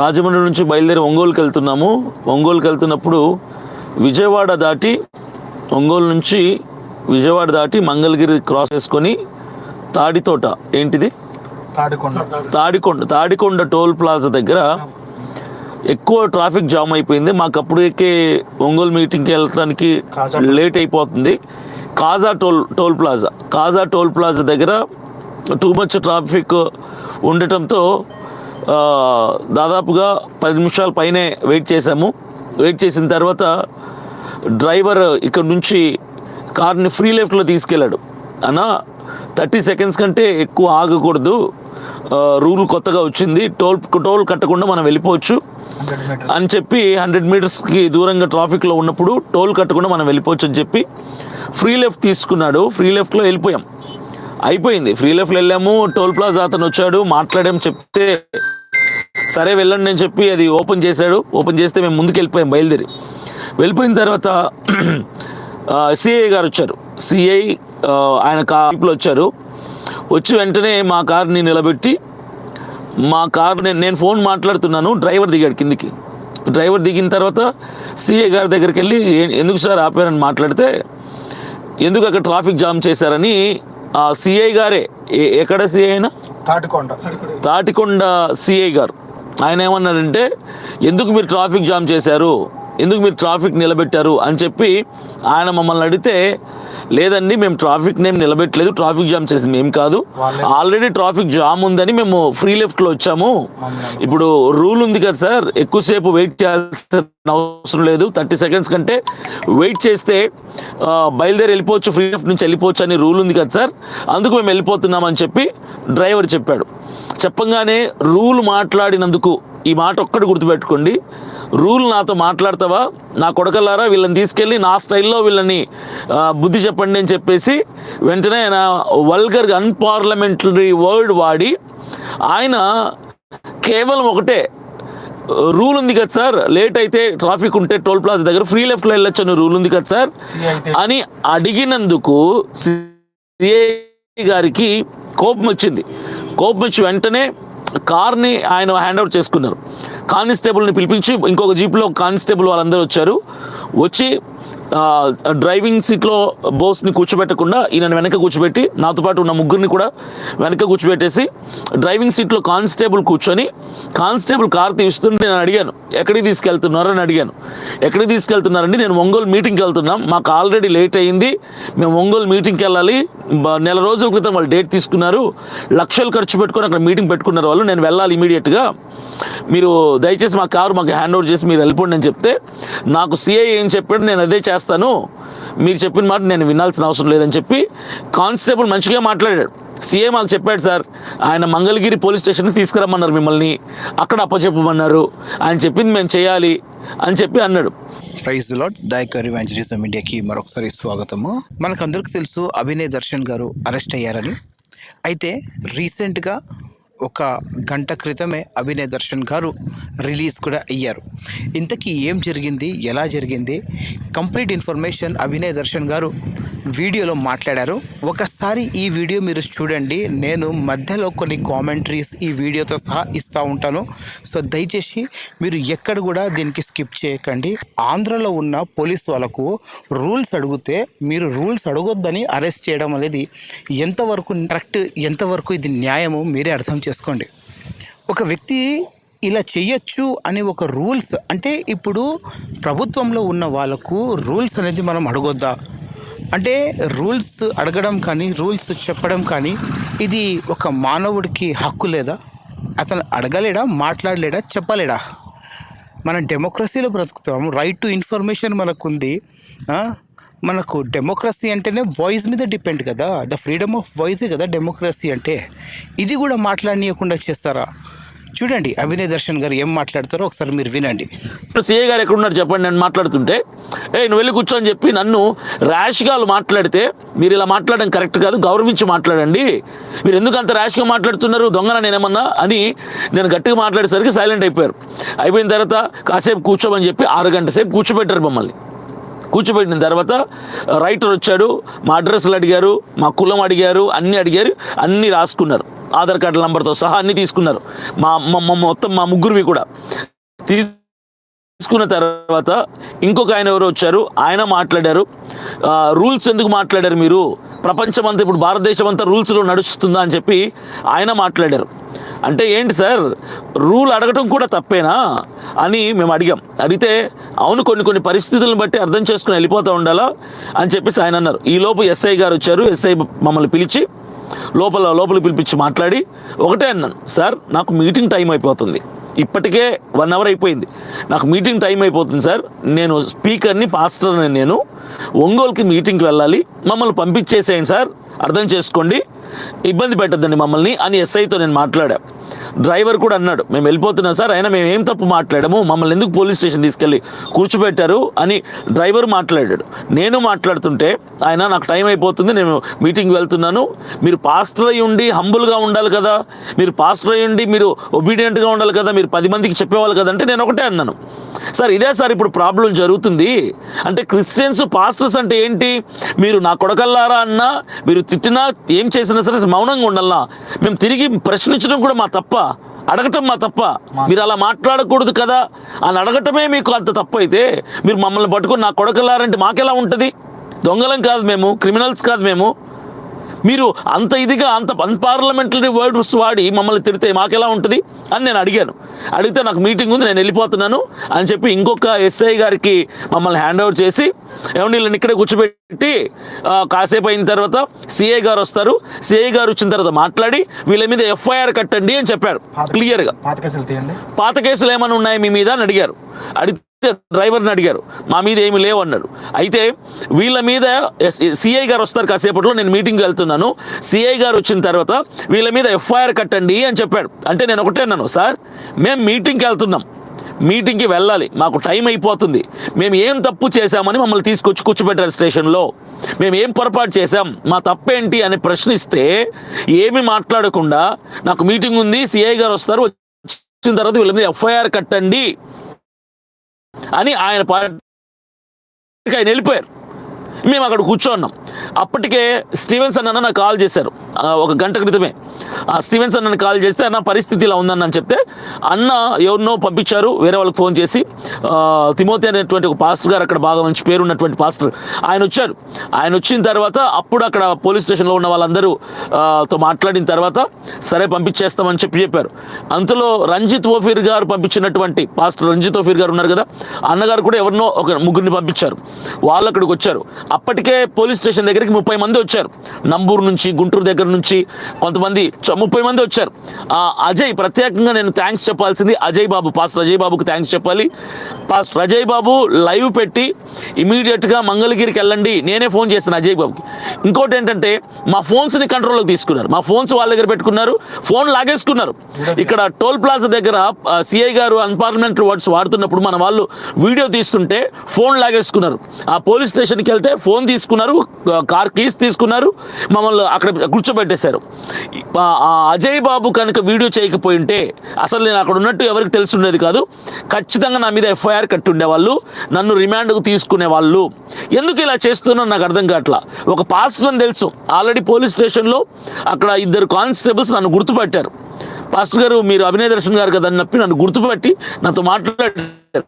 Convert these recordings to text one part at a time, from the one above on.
రాజమండ్రి నుంచి బయలుదేరి ఒంగోలుకి వెళ్తున్నాము. ఒంగోలుకి వెళ్తున్నప్పుడు విజయవాడ దాటి ఒంగోలు నుంచి విజయవాడ దాటి మంగళగిరి క్రాస్ చేసుకొని తాడితోట ఏంటిది? తాడికొండ. తాడికొండ తాడికొండ టోల్ ప్లాజా దగ్గర ఎక్కువ ట్రాఫిక్ జామ్ అయిపోయింది. మాకు అప్పటికే ఒంగోలు మీటింగ్కి వెళ్ళడానికి లేట్ అయిపోతుంది. Kaza toll toll plaza Kaza toll plaza దగ్గర టూ మచ్ ట్రాఫిక్ ఉండటంతో దాదాపుగా పది నిమిషాల పైనే వెయిట్ చేశాము. వెయిట్ చేసిన తర్వాత డ్రైవర్ ఇక్కడ నుంచి కార్ని ఫ్రీ లెఫ్ట్లో తీసుకెళ్ళాడు. అన్న థర్టీ సెకండ్స్ కంటే ఎక్కువ ఆగకూడదు. రూల్ కొత్తగా వచ్చింది. టోల్ టోల్ కట్టకుండా మనం వెళ్ళిపోవచ్చు. అని చెప్పి హండ్రెడ్ మీటర్స్కి దూరంగా ట్రాఫిక్లో ఉన్నప్పుడు టోల్ కట్టకుండా మనం వెళ్ళిపోవచ్చు అని చెప్పి ఫ్రీ లెఫ్ట్ తీసుకున్నాడు. ఫ్రీ లెఫ్ట్లో వెళ్ళిపోయాం. అయిపోయింది. ఫ్రీ లెఫ్ట్ వెళ్ళాము టోల్ ప్లాజా అతను వచ్చాడు మాట్లాడాం చెప్తే సరే వెళ్ళండి నేను చెప్పి అది ఓపెన్ చేశాడు. ఓపెన్ చేస్తే మేము ముందుకు వెళ్ళిపోయాం బయలుదేరి. వెళ్ళిపోయిన తర్వాత సిఐ గారు వచ్చారు. సిఐ ఆయన కార్లో వచ్చారు. వచ్చి వెంటనే మా కార్ని నిలబెట్టి మా కార్ నేను నేను ఫోన్ మాట్లాడుతున్నాను డ్రైవర్ దిగాడు కిందికి. డ్రైవర్ దిగిన తర్వాత సిఐ గారి దగ్గరికి వెళ్ళి ఎందుకు సార్ ఆపారని మాట్లాడితే ఎందుకు అక్కడ ట్రాఫిక్ జామ్ చేశారని సిఐ గారే. ఎక్కడ సిఐ అయినా తాటికొండ. తాటికొండ సిఐ గారు. ఆయన ఏమన్నారంటే ఎందుకు మీరు ట్రాఫిక్ జామ్ చేశారు? ఎందుకు మీరు ట్రాఫిక్ నిలబెట్టారు అని చెప్పి ఆయన మమ్మల్ని అడిగితే లేదండి మేము ట్రాఫిక్ నేమ్ నిలబెట్టలేదు ట్రాఫిక్ జామ్ చేసింది మేము కాదు. ఆల్రెడీ ట్రాఫిక్ జామ్ ఉందని మేము ఫ్రీ లెఫ్ట్లో వచ్చాము. ఇప్పుడు రూల్ ఉంది కదా సార్ ఎక్కువసేపు వెయిట్ చేయాల్సిన అవసరం లేదు. థర్టీ సెకండ్స్ కంటే వెయిట్ చేస్తే బయలుదేరి వెళ్ళిపోవచ్చు ఫ్రీ లెఫ్ట్ నుంచి వెళ్ళిపోవచ్చు అని రూల్ ఉంది కదా సార్. అందుకు మేము వెళ్ళిపోతున్నామని చెప్పి డ్రైవర్ చెప్పాడు. చెప్పంగానే రూల్ మాట్లాడినందుకు ఈ మాట ఒక్కటి గుర్తుపెట్టుకోండి. రూల్ నాతో మాట్లాడతావా? నా కొడకల్లారా? వీళ్ళని తీసుకెళ్ళి నా స్టైల్లో వీళ్ళని బుద్ధి చెప్పండి అని చెప్పేసి వెంటనే ఆయన వల్గర్ అన్పార్లమెంటరీ వర్డ్ వాడి ఆయన కేవలం ఒకటే రూల్ ఉంది కదా సార్ లేట్ అయితే ట్రాఫిక్ ఉంటే టోల్ ప్లాజా దగ్గర ఫ్రీ లెఫ్ట్లో వెళ్ళొచ్చు అని రూల్ ఉంది కదా సార్ అని అడిగినందుకు సిఐ గారికి కోపం వచ్చింది. కోపం వచ్చి వెంటనే కార్ని ఆయన హ్యాండ్ ఓవర్ చేసుకున్నారు. కానిస్టేబుల్ని పిలిపించి ఇంకొక జీప్లో కానిస్టేబుల్ వాళ్ళందరూ వచ్చారు. వచ్చి డ్రైవింగ్ సీట్లో బోస్ని కూర్చోబెట్టకుండా ఈయన వెనక కూర్చోబెట్టి నాతో పాటు ఉన్న ముగ్గురిని కూడా వెనక కూర్చోబెట్టేసి డ్రైవింగ్ సీట్లో కానిస్టేబుల్ కూర్చొని కానిస్టేబుల్ కార్ తీస్తుంటే నేను అడిగాను ఎక్కడికి తీసుకెళ్తున్నారు? అని అడిగాను. ఎక్కడికి తీసుకెళ్తున్నారండి? నేను ఒంగోలు మీటింగ్కి వెళ్తున్నాం. మాకు ఆల్రెడీ లేట్ అయ్యింది మేము ఒంగోలు మీటింగ్కి వెళ్ళాలి. నెల రోజుల క్రితం వాళ్ళు డేట్ తీసుకున్నారు. లక్షలు ఖర్చు పెట్టుకొని అక్కడ మీటింగ్ పెట్టుకున్నారు వాళ్ళు. నేను వెళ్ళాలి ఇమీడియట్గా. మీరు దయచేసి మా కారు మాకు హ్యాండ్ ఓవర్ చేసి మీరు వెళ్ళిపోండి అని చెప్తే నాకు సిఐ ఏం చెప్పాడు నేను అదే చేస్తాను. మీరు చెప్పిన మాట నేను వినాల్సిన అవసరం లేదని చెప్పి కానిస్టేబుల్ మంచిగా మాట్లాడాడు. సీఎం మాకు చెప్పాడు సార్ ఆయన మంగళగిరి పోలీస్ స్టేషన్కి తీసుకురమ్మన్నారు మిమ్మల్ని అక్కడ అప్పచెప్పమన్నారు ఆయన చెప్పింది మేము చేయాలి అని చెప్పి అన్నాడు. ప్రైజ్ లాడ్ దాయకర్ ఇవాంజలిజం ఇండియాకి మరొకసారి స్వాగతము. మనకందరికి తెలుసు అభినయ్ దర్శన్ గారు అరెస్ట్ అయ్యారని. అయితే రీసెంట్గా ఒక గంట క్రితమే అభినయ్ దర్శన్ గారు రిలీజ్ కూడా అయ్యారు. ఇంతకీ ఏం జరిగింది? ఎలా జరిగింది? కంప్లీట్ ఇన్ఫర్మేషన్ అభినయ్ దర్శన్ గారు వీడియోలో మాట్లాడారు. ఒకసారి ఈ వీడియో మీరు చూడండి. నేను మధ్యలో కొన్ని కామెంటరీస్ ఈ వీడియోతో సహా ఇస్తూ ఉంటాను. సో దయచేసి మీరు ఎక్కడ కూడా దీనికి స్కిప్ చేయకండి. ఆంధ్రలో ఉన్న పోలీస్ వాళ్ళకు రూల్స్ అడిగితే మీరు రూల్స్ అడగొద్దని అరెస్ట్ చేయడం అనేది ఎంతవరకు కరెక్ట్ ఎంతవరకు ఇది న్యాయమో మీరే అర్థం చేసుకోండి. ఒక వ్యక్తి ఇలా చేయొచ్చు అనే ఒక రూల్స్ అంటే ఇప్పుడు ప్రభుత్వంలో ఉన్న వాళ్ళకు రూల్స్ అనేది మనం అడగొద్దా? అంటే రూల్స్ అడగడం కానీ రూల్స్ చెప్పడం కానీ ఇది ఒక మానవుడికి హక్కు లేదా? అతను అడగలేడా మాట్లాడలేడా చెప్పలేడా? మనం డెమోక్రసీలో బ్రతుకుతాం రైట్ టు ఇన్ఫర్మేషన్ మనకుంది. మనకు డెమోక్రసీ అంటేనే వాయిస్ మీద డిపెండ్ కదా. ద ఫ్రీడమ్ ఆఫ్ వాయిస్ కదా డెమోక్రసీ అంటే. ఇది కూడా మాట్లాడనీయకుండా చేస్తారా? చూడండి అభినయ్ దర్శన్ గారు ఏం మాట్లాడతారో ఒకసారి మీరు వినండి. ఇప్పుడు సీఏ గారు ఎక్కడున్నారు చెప్పండి నేను మాట్లాడుతుంటే. ఏ నువ్వు వెళ్ళి కూర్చో అని చెప్పి నన్ను ర్యాష్గా మాట్లాడితే మీరు ఇలా మాట్లాడడం కరెక్ట్ కాదు గౌరవించి మాట్లాడండి. మీరు ఎందుకు అంత ర్యాష్గా మాట్లాడుతున్నారు? దొంగన నేనేమన్నా? అని నేను గట్టిగా మాట్లాడేసరికి సైలెంట్ అయిపోయారు. అయిపోయిన తర్వాత కాసేపు కూర్చోమని చెప్పి ఆరు గంట సేపు కూర్చోబెట్టారు మమ్మల్ని. కూర్చోబెట్టిన తర్వాత రైటర్ వచ్చాడు మా అడ్రస్లు అడిగారు మా కులం అడిగారు అన్నీ అడిగారు అన్నీ రాసుకున్నారు. ఆధార్ కార్డు నంబర్తో సహా అన్ని తీసుకున్నారు. మా మా- మొత్తం మా ముగ్గురువి కూడా. తీసు తీసుకున్న తర్వాత ఇంకొక ఆయన ఎవరు వచ్చారు ఆయన మాట్లాడారు. రూల్స్ ఎందుకు మాట్లాడారు మీరు? ప్రపంచం అంతా ఇప్పుడు భారతదేశం అంతా రూల్స్లో నడుస్తుందా అని చెప్పి ఆయన మాట్లాడారు. అంటే ఏంటి సార్ రూల్ అడగటం కూడా తప్పేనా అని మేము అడిగాం. అడిగితే అవును కొన్ని కొన్ని పరిస్థితులను బట్టి అర్థం చేసుకుని వెళ్ళిపోతూ ఉండాలా అని చెప్పేసి ఆయన అన్నారు. ఈలోపు ఎస్ఐ గారు వచ్చారు ఎస్ఐ మమ్మల్ని పిలిచి లోపల లోపల పిలిపించి మాట్లాడి ఒకటే అన్నాను సార్ నాకు మీటింగ్ టైం అయిపోతుంది. ఇప్పటికే వన్ అవర్ అయిపోయింది. నాకు మీటింగ్ టైం అయిపోతుంది సార్. నేను స్పీకర్ని పాస్టర్ని నేను ఒంగోలుకి మీటింగ్కి వెళ్ళాలి. మమ్మల్ని పంపించేసేయండి సార్. అర్థం చేసుకోండి. ఇబ్బంది పెట్టద్దండి మమ్మల్ని అని ఎస్ఐతో నేను మాట్లాడాను డ్రైవర్ కూడా అన్నాడు మేము వెళ్ళిపోతున్నాం సార్ అయినా మేము ఏం తప్పు మాట్లాడము మమ్మల్ని ఎందుకు పోలీస్ స్టేషన్ తీసుకెళ్ళి కూర్చోబెట్టారు? అని డ్రైవర్ మాట్లాడాడు. నేను మాట్లాడుతుంటే ఆయన నాకు టైం అయిపోతుంది నేను మీటింగ్ వెళ్తున్నాను. మీరు పాస్టర్ అయి ఉండి హంబుల్గా ఉండాలి కదా. మీరు పాస్టర్ అయి ఉండి మీరు ఒబీడియంట్గా ఉండాలి కదా. మీరు పది మందికి చెప్పేవాళ్ళు కదంటే నేను ఒకటే అన్నాను. సార్ ఇదే సార్ ఇప్పుడు ప్రాబ్లం జరుగుతుంది. అంటే క్రిస్టియన్స్ పాస్టర్స్ అంటే ఏంటి? మీరు నా కొడకల్లారా అన్నా? మీరు తిట్టినా ఏం చేసినా సరే మౌనంగా ఉండాలా మేము తిరిగి ప్రశ్నించడం కూడా మా తప్ప. అడగటం మా తప్ప. మీరు అలా మాట్లాడకూడదు కదా. అని అడగటమే మీకు అంత తప్పైతే మీరు మమ్మల్ని పట్టుకుని నా కొడకలారంటే మాకెలా ఉంటుంది? దొంగలం కాదు మేము క్రిమినల్స్ కాదు మేము. మీరు అంత ఇదిగా అంత అన్పార్లమెంటరీ వర్డ్స్ వాడి మమ్మల్ని తిడితే మాకెలా ఉంటుంది? అని నేను అడిగాను. అడిగితే నాకు మీటింగ్ ఉంది నేను వెళ్ళిపోతున్నాను అని చెప్పి ఇంకొక ఎస్ఐ గారికి మమ్మల్ని హ్యాండ్ ఓవర్ చేసి ఏమండి వీళ్ళని ఇక్కడే కూర్చోబెట్టి కాసేపు అయిన తర్వాత సిఐ గారు వస్తారు. సిఐ గారు వచ్చిన తర్వాత మాట్లాడి వీళ్ళ మీద ఎఫ్ఐఆర్ కట్టండి అని చెప్పారు క్లియర్గా. పాత కేసులు తీయండి. పాత కేసులు ఏమైనా ఉన్నాయి మీ మీద? అని అడిగారు. అడిగితే డ్రైవర్ని అడిగారు మా మీద ఏమి లేవు అన్నాడు. అయితే వీళ్ళ మీద సిఐ గారు వస్తారు కాసేపట్లో నేను మీటింగ్కి వెళ్తున్నాను. సిఐ గారు వచ్చిన తర్వాత వీళ్ళ మీద ఎఫ్ఐఆర్ కట్టండి అని చెప్పాడు. అంటే నేను ఒకటే అన్నాను సార్ మేము మీటింగ్కి వెళ్తున్నాం. మీటింగ్కి వెళ్ళాలి. మాకు టైం అయిపోతుంది. మేము ఏం తప్పు చేశామని మమ్మల్ని తీసుకొచ్చి కూర్చోబెట్టారు స్టేషన్లో. మేము ఏం పొరపాటు చేశాం? మా తప్పేంటి? అని ప్రశ్నిస్తే ఏమి మాట్లాడకుండా నాకు మీటింగ్ ఉంది సిఐ గారు వస్తారు వచ్చిన తర్వాత వీళ్ళ మీద ఎఫ్ఐఆర్ కట్టండి అని ఆయన పార్టీకి ఆయన వెళ్ళిపోయారు. మేము అక్కడ కూర్చోన్నాం. అప్పటికే స్టీవెన్సన్ అన్న నాకు కాల్ చేశారు. ఒక గంట క్రితమే. ఆ స్టీవెన్సన్ నన్ను కాల్ చేస్తే అన్న పరిస్థితి ఇలా ఉందని అని చెప్తే అన్న ఎవరినో పంపించారు వేరే వాళ్ళకి ఫోన్ చేసి తిమోతి అనేటువంటి ఒక పాస్టర్ గారు అక్కడ బాగా మంచి పేరు ఉన్నటువంటి పాస్టర్ ఆయన వచ్చారు. ఆయన వచ్చిన తర్వాత అప్పుడు అక్కడ పోలీస్ స్టేషన్లో ఉన్న వాళ్ళందరూ తో మాట్లాడిన తర్వాత సరే పంపించేస్తామని చెప్పి చెప్పారు. అంతలో రంజిత్ ఓఫీర్ గారు పంపించినటువంటి పాస్టర్ రంజిత్ ఓఫీర్ గారు ఉన్నారు కదా అన్నగారు కూడా ఎవరినో ఒక ముగ్గురిని పంపించారు. వాళ్ళు అక్కడికి వచ్చారు. అప్పటికే పోలీస్ స్టేషన్ దగ్గరికి ముప్పై మంది వచ్చారు. నంబూరు నుంచి గుంటూరు దగ్గర నుంచి కొంతమంది ముప్పై మంది వచ్చారు. అజయ్ ప్రత్యేకంగా నేను థ్యాంక్స్ చెప్పాల్సింది అజయ్ బాబు పాస్టర్ అజయ్ బాబుకి థ్యాంక్స్ చెప్పాలి. పాస్టర్ అజయ్ బాబు లైవ్ పెట్టి ఇమీడియట్గా మంగళగిరికి వెళ్ళండి. నేనే ఫోన్ చేశాను అజయ్ బాబుకి. ఇంకోటి ఏంటంటే మా ఫోన్స్ని కంట్రోల్లోకి తీసుకున్నారు. మా ఫోన్స్ వాళ్ళ దగ్గర పెట్టుకున్నారు ఫోన్ లాగేసుకున్నారు. ఇక్కడ టోల్ ప్లాజా దగ్గర సిఐ గారు అన్పార్లమెంటరీ వర్డ్స్ వాడుతున్నప్పుడు మన వాళ్ళు వీడియో తీస్తుంటే ఫోన్ లాగేసుకున్నారు. ఆ పోలీస్ స్టేషన్కి వెళ్తే ఫోన్ తీసుకున్నారు కార్ కీస్ తీసుకున్నారు. మమ్మల్ని అక్కడ కూర్చో పెట్టేశారు. ఆ అజయ్ బాబు కనుక వీడియో చేయకపోయి ఉంటే అసలు నేను అక్కడ ఉన్నట్టు ఎవరికి తెలుసుండేది కాదు. ఖచ్చితంగా నా మీద ఎఫ్ఐఆర్ కట్టి ఉండేవాళ్ళు నన్ను రిమాండ్కు తీసుకునే వాళ్ళు ఎందుకు ఇలా చేస్తున్నా నాకు అర్థం కావట్లా. ఒక పాస్టర్ అని తెలుసు. ఆల్రెడీ పోలీస్ స్టేషన్లో అక్కడ ఇద్దరు కానిస్టేబుల్స్ నన్ను గుర్తుపట్టారు. పాస్టర్ గారు మీరు అభినయ దర్శన్ గారు కదా అని నప్పి నన్ను గుర్తుపట్టి నాతో మాట్లాడారు.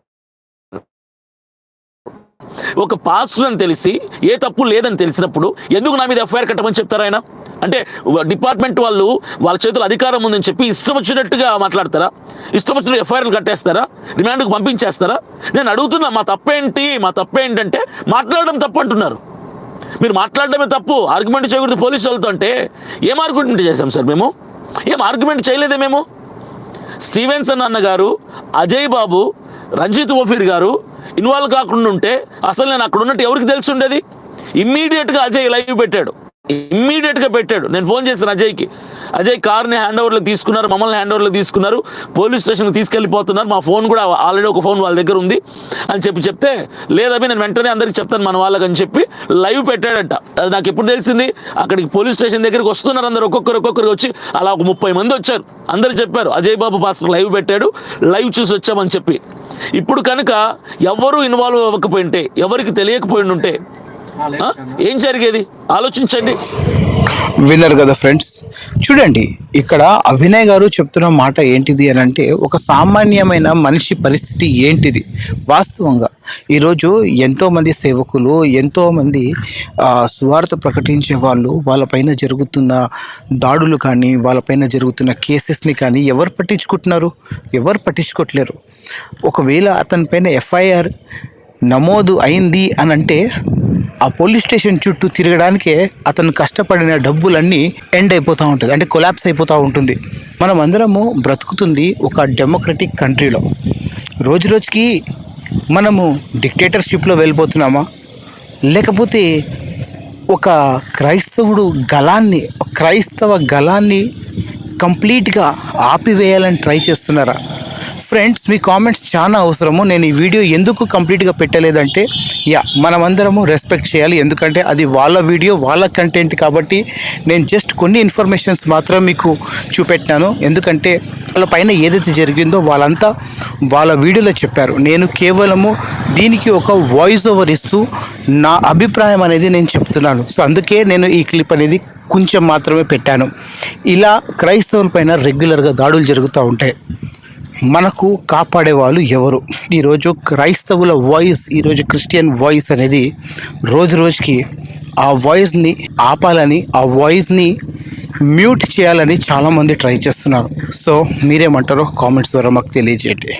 ఒక పాస్టర్ అని తెలిసి ఏ తప్పు లేదని తెలిసినప్పుడు ఎందుకు నా మీద ఎఫ్ఐఆర్ కట్టమని చెప్తారు ఆయన? అంటే డిపార్ట్మెంట్ వాళ్ళు వాళ్ళ చేతులు అధికారం ఉందని చెప్పి ఇష్టం వచ్చినట్టుగా మాట్లాడతారా? ఇష్టం వచ్చినట్టు ఎఫ్ఐఆర్లు కట్టేస్తారా? రిమాండ్కి పంపించేస్తారా? నేను అడుగుతున్నా మా తప్పేంటి? మా తప్పేంటంటే మాట్లాడడం తప్పు అంటున్నారు. మీరు మాట్లాడడమే తప్పు. ఆర్గ్యుమెంట్ చేయకూడదు పోలీసు వాళ్ళతో అంటే ఏం ఆర్గ్యుమెంట్ చేసాం సార్ మేము? ఏం ఆర్గ్యుమెంట్ చేయలేదే మేము? స్టీవెన్సన్ అన్న గారు అజయ్ బాబు రంజిత్ ఓఫీర్ గారు ఇన్వాల్వ్ కాకుండా ఉంటే అసలు నేను అక్కడ ఉన్నట్టు ఎవరికి తెలిసి ఉండేది? ఇమ్మీడియట్గా అజయ్ లైవ్ పెట్టాడు. ఇమ్మీడియట్గా పెట్టాడు. నేను ఫోన్ చేశాను అజయ్కి. అజయ్ కార్ని హ్యాండ్ ఓవర్లో తీసుకున్నారు మమ్మల్ని హ్యాండ్ ఓవర్లో తీసుకున్నారు పోలీస్ స్టేషన్కి తీసుకెళ్ళిపోతున్నారు. మా ఫోన్ కూడా ఆల్రెడీ ఒక ఫోన్ వాళ్ళ దగ్గర ఉంది అని చెప్పి చెప్తే లేదవి నేను వెంటనే అందరికి చెప్తాను మన వాళ్ళకి అని చెప్పి లైవ్ పెట్టాడట. అది నాకు ఎప్పుడు తెలిసింది? అక్కడికి పోలీస్ స్టేషన్ దగ్గరికి వస్తున్నారు అందరు. ఒక్కొక్కరు ఒక్కొక్కరు వచ్చి అలా ఒక ముప్పై మంది వచ్చారు. అందరు చెప్పారు అజయ్ బాబు పాస్టర్ లైవ్ పెట్టాడు. లైవ్ చూసి వచ్చామని చెప్పి. ఇప్పుడు కనుక ఎవరు ఇన్వాల్వ్ అవ్వకపోయింటే ఎవరికి తెలియకపోయి ఉంటే ఏం జరిగేది? ఆలోచించండి. విన్నారు కదా ఫ్రెండ్స్? చూడండి ఇక్కడ అభినయ్ గారు చెప్తున్న మాట ఏంటిది అని అంటే ఒక సామాన్యమైన మనిషి పరిస్థితి ఏంటిది? వాస్తవంగా ఈరోజు ఎంతోమంది సేవకులు ఎంతోమంది ఆ, సువార్త ప్రకటించే వాళ్ళు వాళ్ళపైన జరుగుతున్న దాడులు కానీ వాళ్ళపైన జరుగుతున్న కేసెస్ని కానీ ఎవరు పట్టించుకుంటున్నారు? ఎవరు పట్టించుకోవట్లేరు ఒకవేళ అతనిపైన ఎఫ్ఐఆర్ నమోదు అయింది అని అంటే ఆ పోలీస్ స్టేషన్ చుట్టూ తిరగడానికే అతను కష్టపడిన డబ్బులన్నీ ఎండ్ అయిపోతూ ఉంటుంది. అంటే కొలాప్స్ అయిపోతూ ఉంటుంది. మనం అందరము బ్రతుకుతుంది ఒక డెమోక్రటిక్ కంట్రీలో. రోజు రోజుకి మనము డిక్టేటర్షిప్లో వెళ్ళిపోతున్నామా లేకపోతే ఒక క్రైస్తవుడు గలాన్ని క్రైస్తవ గలాన్ని కంప్లీట్గా ఆపివేయాలని ట్రై చేస్తున్నారా? ఫ్రెండ్స్ మీ కామెంట్స్ చాలా అవసరము. నేను ఈ వీడియో ఎందుకు కంప్లీట్గా పెట్టలేదంటే యా మనమందరము రెస్పెక్ట్ చేయాలి. ఎందుకంటే అది వాళ్ళ వీడియో వాళ్ళ కంటెంట్ కాబట్టి నేను జస్ట్ కొన్ని ఇన్ఫర్మేషన్స్ మాత్రం మీకు చూపెట్టినాను. ఎందుకంటే వాళ్ళ పైన ఏదైతే జరిగిందో వాళ్ళంతా వాళ్ళ వీడియోలో చెప్పారు. నేను కేవలము దీనికి ఒక వాయిస్ ఓవర్ ఇస్తూ నా అభిప్రాయం అనేది నేను చెప్తున్నాను. సో అందుకే నేను ఈ క్లిప్ అనేది కొంచెం మాత్రమే పెట్టాను. ఇలా క్రైస్తవుల పైన రెగ్యులర్గా దాడులు జరుగుతూ ఉంటాయి. మనకు కాపాడే వాళ్ళు ఎవరు ఈరోజు క్రైస్తవుల వాయిస్ ఈరోజు క్రిస్టియన్ వాయిస్ అనేది రోజు రోజుకి ఆ వాయిస్ని ఆపాలని ఆ వాయిస్ని మ్యూట్ చేయాలని చాలామంది ట్రై చేస్తున్నారు. సో మీరేమంటారో కామెంట్స్ ద్వారా మాకు తెలియజేయండి.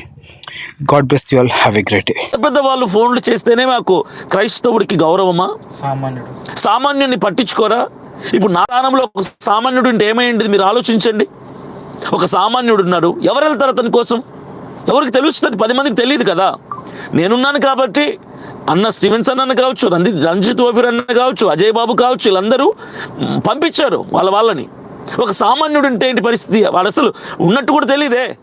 God bless you all. Have a great day. పెద్ద పెద్ద వాళ్ళు ఫోన్లు చేస్తేనే మాకు క్రైస్తవుడికి గౌరవమా? సామాన్యుడు. సామాన్యుడిని పట్టించుకోరా? ఇప్పుడు నా స్థానంలో ఒక సామాన్యుడు ఉంటే ఏమైంది? మీరు ఆలోచించండి. ఒక సామాన్యుడు ఉన్నాడు. ఎవరు వెళ్తారు అతని కోసం? ఎవరికి తెలుస్తుంది? పది మందికి తెలియదు కదా. నేనున్నాను కాబట్టి అన్న స్టీవెన్సన్ అన్న కావచ్చు రంది రంజిత్ ఓఫిర్ అన్న కావచ్చు అజయ్ బాబు కావచ్చు వీళ్ళందరూ పంపించారు వాళ్ళ వాళ్ళని. ఒక సామాన్యుడు ఉంటే ఏంటి పరిస్థితి? వాడు అసలు ఉన్నట్టు కూడా తెలియదే